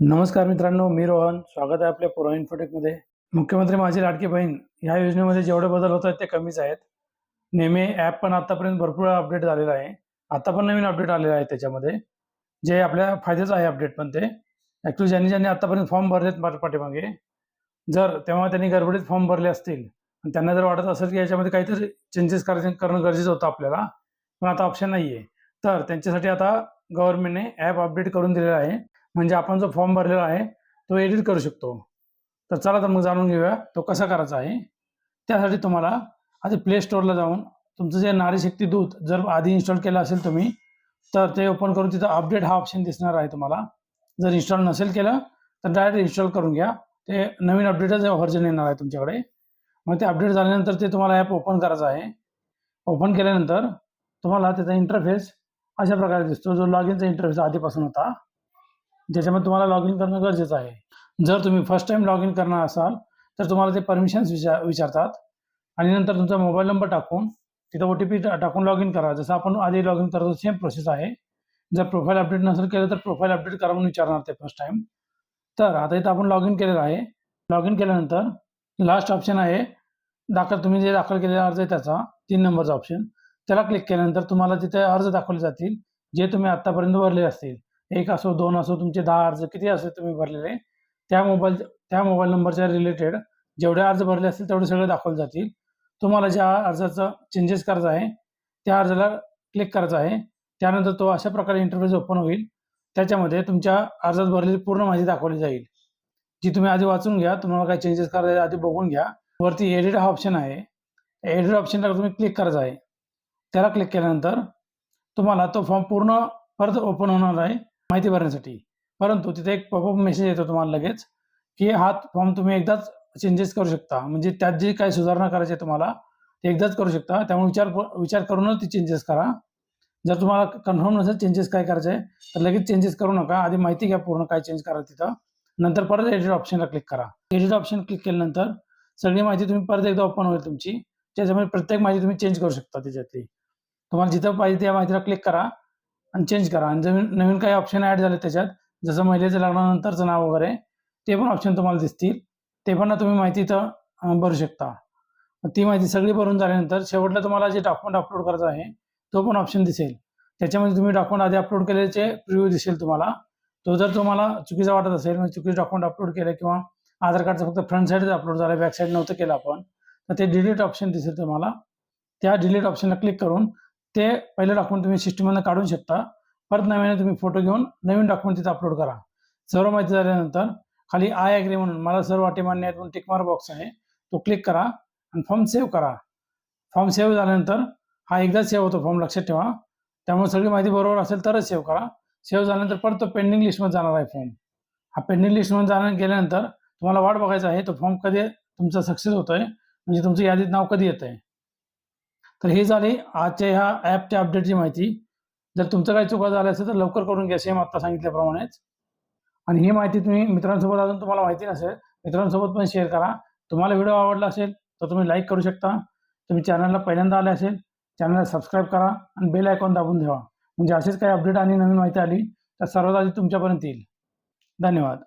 नमस्कार मित्रांनो मी रोहन. स्वागत आहे आपल्या पुरा इन्फोटेकमध्ये. मुख्यमंत्री माझी लाडकी बहीण ह्या योजनेमध्ये जेवढे बदल होत आहेत ते कमीच आहेत. नेहमी ॲप पण आतापर्यंत भरपूर अपडेट झालेला आहे. आता पण नवीन अपडेट आलेला आहे त्याच्यामध्ये. जे आपल्या फायद्याचं आहे अपडेट पण ते. ॲक्च्युली ज्यांनी ज्यांनी आतापर्यंत फॉर्म भरलेत पाठ- पाठीमागे जर तेव्हा त्यांनी गडबडीत फॉर्म भरले असतील आणि त्यांना जर वाटत असेल की याच्यामध्ये काहीतरी चेंजेस करायचे करणं गरजेचं होतं आपल्याला पण आता ऑप्शन नाही आहे तर त्यांच्यासाठी आता गव्हर्नमेंटने ॲप अपडेट करून दिलेला आहे. म्हणजे आपण जो फॉर्म भरलेला आहे तो एडिट करू शकतो. तर चला तर मग जाणून घेऊया तो कसा करायचा आहे. त्यासाठी तुम्हाला आधी प्ले स्टोअरला जाऊन तुमचं जे नारी शक्ती दूत जर आधी इन्स्टॉल केलं असेल तुम्ही तर ते ओपन करून तिथं अपडेट हा ऑप्शन दिसणार आहे तुम्हाला. जर इन्स्टॉल नसेल केलं तर डायरेक्ट इन्स्टॉल करून घ्या. ते नवीन अपडेटच व्हर्जन येणार आहे तुमच्याकडे. मग ते अपडेट झाल्यानंतर ते तुम्हाला ॲप ओपन करायचं आहे. ओपन केल्यानंतर तुम्हाला त्याचा इंटरफेस अशा प्रकारे दिसतो जो लॉग इनचा इंटरफेस आधीपासून होता. ज्याच्यामध्ये तुम्हाला लॉग इन करणं गरजेचं आहे. जर तुम्ही फर्स्ट टाइम लॉग इन करणार असाल तर तुम्हाला ते परमिशन्स विचार विचारतात. आणि नंतर तुमचा मोबाईल नंबर टाकून तिथं ओ टी पी टाकून लॉग इन करा. जसं आपण आधी लॉग इन करतो सेम प्रोसेस आहे. जर प्रोफाईल अपडेट नसेल केलं तर प्रोफाईल अपडेट करा म्हणून विचारणार ते फर्स्ट टाइम तर आता इथं आपण लॉग इन केलेलं आहे. लॉग इन केल्यानंतर लास्ट ऑप्शन आहे. दाखल तुम्ही जे दाखल केलेला अर्ज आहे त्याचा तीन नंबरचा ऑप्शन त्याला क्लिक केल्यानंतर तुम्हाला तिथे अर्ज दाखवले जातील जे तुम्ही आत्तापर्यंत भरले असतील. एक असो दोन असो तुमचे दहा अर्ज किती असो तुम्ही भरलेले त्या मोबाईल त्या मोबाईल नंबरच्या रिलेटेड जेवढे अर्ज भरले असतील तेवढे सगळे दाखवले जातील. तुम्हाला ज्या अर्जाचं चेंजेस करायचं आहे त्या अर्जाला क्लिक करायचं आहे. त्यानंतर तो अशा प्रकारे इंटरफेस ओपन होईल. त्याच्यामध्ये तुमच्या अर्जात भरलेली पूर्ण माहिती दाखवली जाईल. जी तुम्ही आधी वाचून घ्या तुम्हाला काय चेंजेस करायचे आधी बघून घ्या. वरती एडिट हा ऑप्शन आहे. एडिट ऑप्शनला तुम्ही क्लिक करायचं आहे. त्याला क्लिक केल्यानंतर तुम्हाला तो फॉर्म पूर्ण परत ओपन होणार आहे. माहिती भरण्यासाठी. परंतु तिथे एक पॉपअप मेसेज येतो तुम्हाला लगेच की हा फॉर्म तुम्ही एकदाच चेंजेस करू शकता. म्हणजे त्यात जी काही सुधारणा करायची आहे तुम्हाला ते एकदाच करू शकता. त्यामुळे विचार विचार करूनच ती चेंजेस करा. जर तुम्हाला कन्फर्म नसेल चेंजेस काय करायचे आहे तर लगेच चेंजेस करू नका. आधी माहिती घ्या पूर्ण काय चेंज करा तिथं. नंतर परत एडिट ऑप्शनला क्लिक करा. एडिट ऑप्शन क्लिक केल्यानंतर सगळी माहिती तुम्ही परत एकदा ओपन होईल तुमची. त्याच्यामुळे प्रत्येक माहिती तुम्ही चेंज करू शकता त्याच्यातली. तुम्हाला जिथं पाहिजे त्या माहितीला क्लिक करा. आणि चेंज करा. आणि नवीन नवीन काही ऑप्शन ॲड झाले त्याच्यात जसं महिलेचं लग्नानंतरचं नाव वगैरे ते पण ऑप्शन तुम्हाला दिसतील. ते पण तुम्ही माहिती इथं भरू शकता. ती माहिती सगळी भरून झाल्यानंतर शेवटला तुम्हाला जे डॉक्युमेंट अपलोड करायचं आहे तो पण ऑप्शन दिसेल. त्याच्यामध्ये तुम्ही डॉक्युमेंट आधी अपलोड केल्याचे प्रिव्ह्यू दिसेल तुम्हाला. तो जर तुम्हाला चुकीचा वाटत असेल म्हणजे चुकीचं डॉक्युमेंट अपलोड केलं किंवा आधार कार्डचं फक्त फ्रंट साईडच अपलोड झालं बॅक साईड नव्हतं केलं आपण तर ते डिलीट ऑप्शन दिसेल तुम्हाला. त्या डिलीट ऑप्शनला क्लिक करून ते पहिले डॉक्युमेंट तुम्ही सिस्टममधून काढून शकता. परत नव्याने तुम्ही फोटो घेऊन नवीन डॉक्युमेंट तिथे अपलोड करा. सर्व माहिती झाल्यानंतर खाली आय ॲग्री म्हणून मला सर्व अटी मान्य आहेत म्हणून टिकमार बॉक्स आहे. तो क्लिक करा आणि फॉर्म सेव्ह करा. फॉर्म सेव्ह झाल्यानंतर हा एकदाच सेव्ह होतो फॉर्म लक्षात ठेवा. त्यामुळे सगळी माहिती बरोबर असेल तरच सेव्ह करा. सेव्ह झाल्यानंतर परत तो पेंडिंग लिस्टमध्ये जाणार आहे फॉर्म हा पेंडिंग लिस्टमध्ये जाण्या गेल्यानंतर तुम्हाला वाट बघायचं आहे तो फॉर्म कधी तुमचा सक्सेस होतोय? म्हणजे तुमचं यादीत नाव कधी येत आहे तर हे झाले आजच्या ह्या ॲपच्या अपडेटची माहिती. जर तुमचं काही चुका झालं असेल तर लवकर करून घ्या सेम आत्ता सांगितल्याप्रमाणेच. आणि ही माहिती तुम्ही मित्रांसोबत अजून तुम्हाला माहिती नसेल मित्रांसोबत पण शेअर करा. तुम्हाला व्हिडिओ आवडला असेल तर तुम्ही लाईक करू शकता. तुम्ही चॅनलला पहिल्यांदा आले असेल चॅनलला सबस्क्राईब करा आणि बेल आयकॉन दाबून ठेवा. म्हणजे असेच काही अपडेट आणि नवीन माहिती आली तर सर्वात आधी तुमच्यापर्यंत येईल. धन्यवाद.